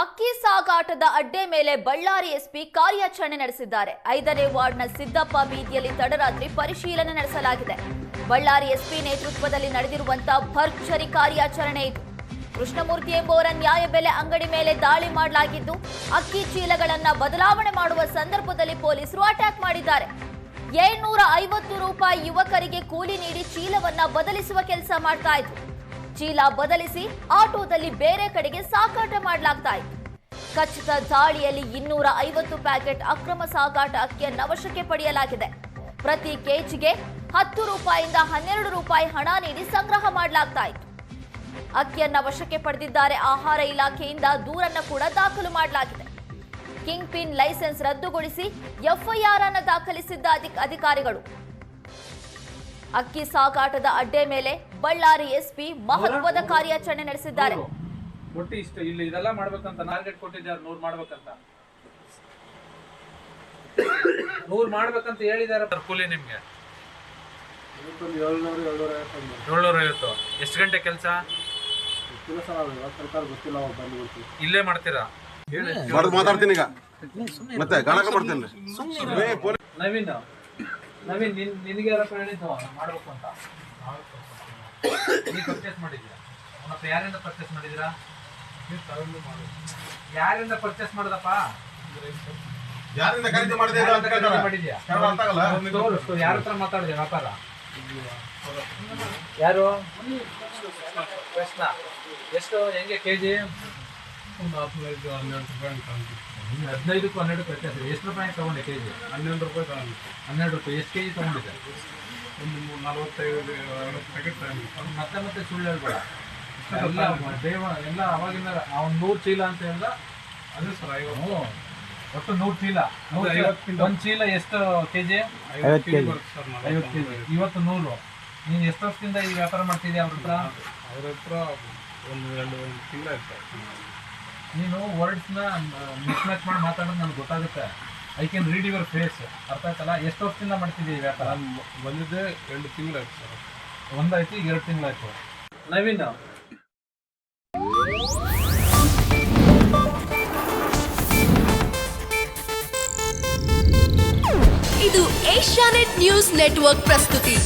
ಅಕ್ಕಿ ಸಾಗಾಟದ ಅಡ್ಡೆ ಮೇಲೆ ಬಳ್ಳಾರಿ ಎಸ್ಪಿ ಕಾರ್ಯಾಚರಣೆ ನಡೆಸಿದ್ದಾರೆ. ಐದನೇ ವಾರ್ಡ್ನ ಸಿದ್ದಪ್ಪ ಬೀದಿಯಲ್ಲಿ ತಡರಾತ್ರಿ ಪರಿಶೀಲನೆ ನಡೆಸಲಾಗಿದೆ. ಬಳ್ಳಾರಿ ಎಸ್ಪಿ ನೇತೃತ್ವದಲ್ಲಿ ನಡೆದಿರುವಂತಹ ಭರ್ಜರಿ ಕಾರ್ಯಾಚರಣೆ ಇದು. ಕೃಷ್ಣಮೂರ್ತಿ ಎಂಬುವರ ನ್ಯಾಯಬೆಲೆ ಅಂಗಡಿ ಮೇಲೆ ದಾಳಿ ಮಾಡಲಾಗಿದ್ದು, ಅಕ್ಕಿ ಚೀಲಗಳನ್ನ ಬದಲಾವಣೆ ಮಾಡುವ ಸಂದರ್ಭದಲ್ಲಿ ಪೊಲೀಸರು ಅಟ್ಯಾಕ್ ಮಾಡಿದ್ದಾರೆ. ಏಳ್ನೂರ ಐವತ್ತು ರೂಪಾಯಿ ಯುವಕರಿಗೆ ಕೂಲಿ ನೀಡಿ ಚೀಲವನ್ನ ಬದಲಿಸುವ ಕೆಲಸ ಮಾಡ್ತಾ ಇದ್ರು. ಚೀಲ ಬದಲಿಸಿ ಆಟೋದಲ್ಲಿ ಬೇರೆ ಕಡೆಗೆ ಸಾಗಾಟ ಮಾಡಲಾಗ್ತಾ ಇತ್ತು. ಖಚಿತ ದಾಳಿಯಲ್ಲಿ ಇನ್ನೂರ ಐವತ್ತು ಪ್ಯಾಕೆಟ್ ಅಕ್ರಮ ಸಾಗಾಟ ಅಕ್ಕಿಯನ್ನು ವಶಕ್ಕೆ ಪಡೆಯಲಾಗಿದೆ. ಪ್ರತಿ ಕೆಜಿಗೆ ಹತ್ತು ರೂಪಾಯಿಂದ ಹನ್ನೆರಡು ರೂಪಾಯಿ ಹಣ ನೀಡಿ ಸಂಗ್ರಹ ಮಾಡಲಾಗ್ತಾ ಇತ್ತು. ಅಕ್ಕಿಯನ್ನ ವಶಕ್ಕೆ ಪಡೆದಿದ್ದಾರೆ ಆಹಾರ ಇಲಾಖೆಯಿಂದ ದೂರನ್ನು ಕೂಡ ದಾಖಲು ಮಾಡಲಾಗಿದೆ. ಕಿಂಗ್ ಪಿನ್ ಲೈಸೆನ್ಸ್ ರದ್ದುಗೊಳಿಸಿ ಎಫ್ಐಆರ್ ಅನ್ನು ದಾಖಲಿಸಿದ್ದ ಅಧಿ- ಅಧಿಕಾರಿಗಳು ಅಕ್ಕಿ ಸಾಗಾಟದ ಅಡ್ಡೆ ಮೇಲೆ ಬಳ್ಳಾರಿ ಎಸ್ಪಿ ಮಹತ್ವದ ಕಾರ್ಯಾಚರಣೆ ನಡೆಸಿದ್ದಾರೆ. ಒಟ್ಟು ಇಷ್ಟು ಇಲ್ಲಿ ಇದೆಲ್ಲ ಮಾಡ್ಬೇಕಂತ ಟಾರ್ಗೆಟ್ ಕೊಟ್ಟಿದ್ದಾರೆ ನೂರ್ ಮಾಡ್ಬೇಕಂತ. ನೂರ್ ಮಾಡ್ಬೇಕಂತ ಹೇಳಿದ್ದಾರೆ. ಸರ್ ಕೂಲಿ ನಿಮ್ಗೆ? ಏಳ್ನೂರು ಐವತ್ತು ಎಷ್ಟು ಗಂಟೆ ಕೆಲಸ? ಇಲ್ಲೇ ಮಾಡ್ತೀರಾ? ಮಾತಾಡ್ತೀನಿ ಈಗ. ಮತ್ತೆ ಗಣಕ ಮಾಡ್ತೀನಿ ನವೀನ್. ನವೀನ್ ನಿನ್ ನಿನಗೆ ಯಾರಪ್ಪ ಹೇಳಿದ್ದು ಮಾಡ್ಬೇಕು ಅಂತ. ನೀವು ಪರ್ಚೇಸ್ ಮಾಡಿದ್ಯಾ ಮತ್ತೆ ಯಾರಿಂದ ಪರ್ಚೇಸ್ ಮಾಡಿದಿರಾ ಯಾರಿಂದ ಪರ್ಚೇಸ್ ಮಾಡಿದಪ್ಪ? ಯಾರಿಂದ ಖರೀದಿ ಮಾಡಿದೆ ಅಂತ ಯಾರಿಂದ ಕೇಳ್ತಾರೆ. ಖರೀದಿ ಮಾಡಿದ್ಯಾ ಅರ್ಥ ಆಗಲ್ಲ. ಯಾರ ಹತ್ರ ಮಾತಾಡಿದೆ ವ್ಯಾಪಾರ? ಯಾರು? ಕೃಷ್ಣ. ಎಷ್ಟು ಹೆಂಗೆ ಕೆಜಿ? ಒಂದು ಹದಿನೈದು ಹನ್ನೆರಡು ರೂಪಾಯಿ ಅಂದ್ವಿ. ಹದಿನೈದಕ್ಕೂ ಹನ್ನೆರಡು ವ್ಯತ್ಯಾಸ ಇದೆ. ಎಷ್ಟು ರೂಪಾಯಿ ತಗೊಂಡೆ ಕೆಜಿ? ಹನ್ನೆರಡು ರೂಪಾಯಿ ತಗೊಂಡು. ಹನ್ನೆರಡು ರೂಪಾಯಿ. ಎಷ್ಟು ಕೆಜಿ ತಗೊಂಡಿದ್ದೆ? ಒಂದು ಮೂರು ನಲವತ್ತೈದು ಐವತ್ತು ಪ್ಯಾಕೆಟ್ ತಗೊಂಡು. ಅವ್ನು ಮತ್ತೆ ಮತ್ತೆ ಸುಳ್ಳು ಹೇಳ್ಬೇಡ. ಎಲ್ಲ ದೇವ ಎಲ್ಲ ಅವಾಗಿಂದ ಅವ್ನು ನೂರು ಚೀಲ ಅಂತ ಹೇಳ್ದ? ಅದೇ ಸರ್ ಐವತ್ತು. ಹ್ಞೂ ಒಟ್ಟು ನೂರು ಚೀಲ. ನೂರು ಅದೇ ಚೀಲ. ಎಷ್ಟು ಕೆ ಜಿ ಐವತ್ತು ಎಷ್ಟು ಕೆಜಿ ಐವತ್ತು ಐವತ್ತು ಕೆಜಿ. ಇವತ್ತು ನೂರು. ನೀನು ಎಷ್ಟು ವರ್ಷದಿಂದ ಈ ವ್ಯಾಪಾರ ಮಾಡ್ತಿದ್ದೀಯ ಅವ್ರ ಹತ್ರ? ಅವ್ರ ಹತ್ರ ಒಂದು ಎರಡು ಒಂದು ತಿಂಗಳ ಆಯ್ತು ನೀನು ವರ್ಡ್ಸ್ನ ಮಿಸ್ ಮ್ಯಾಚ್ ಮಾಡಿ ಮಾತಾಡೋದು ನನಗೆ ಗೊತ್ತಾಗುತ್ತೆ. I can read your face ಅರ್ಥ ಆಯ್ತಲ್ಲ? ಎಷ್ಟು ವರ್ಷದಿಂದ ಮಾಡ್ತಿದ್ದೀವಿ ಈ ವ್ಯಾಪಾರ? ನಾನು ಬಂದಿದ್ದೆ ಎರಡು ತಿಂಗಳು ಆಯ್ತು ಸರ್. ಒಂದಾಯ್ತು ಈಗ ಎರಡು ತಿಂಗಳಾಯ್ತು. ನವೀನ್. ಇದು ಏಷ್ಯಾನೆಟ್ ನ್ಯೂಸ್ ನೆಟ್ವರ್ಕ್ ಪ್ರಸ್ತುತಿ.